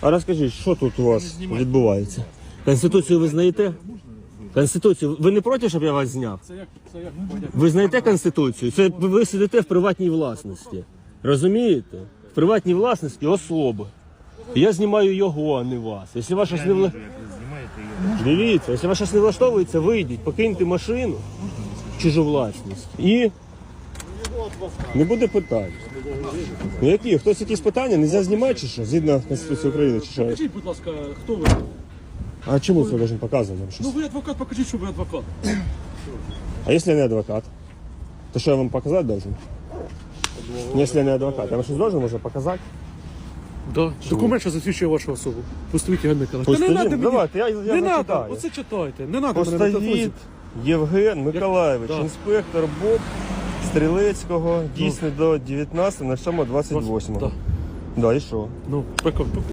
А розкажіть, що тут у вас відбувається? Конституцію ви знаєте? Конституцію. Ви не проти, щоб я вас зняв? Це як, це як. Ви знаєте Конституцію? Це ви сидите в приватній власності. Розумієте? В приватній власності особи. Я знімаю його, а не вас. Якщо вас щось не вла... Дивіться, якщо вас щось не влаштовується, вийдіть, покиньте машину, чужу власність. І не буде питань. Ну які? Хтось якісь питання? Нельзя знімати чи що? Згідно Конституції України чи що? Покажіть, будь ласка, хто ви? А чому це должен показувати нам щось? Ну ви адвокат, покажіть, що ви адвокат. А если я не адвокат? То что я вам показать должен? Если я не адвокат, я вам щось должен може показати? Да. Документ, що засвідчує вашу особу. Пустовіть Євген Миколаївич. Та не надо мені. Давайте, я- я не надо, зачитаю. оце читайте. Не надо мене на Євген Миколаєвич, Да. інспектор БОП Стрілецького, дійсно до 19.07.28. Да. Да, і що? Ну, прикольно.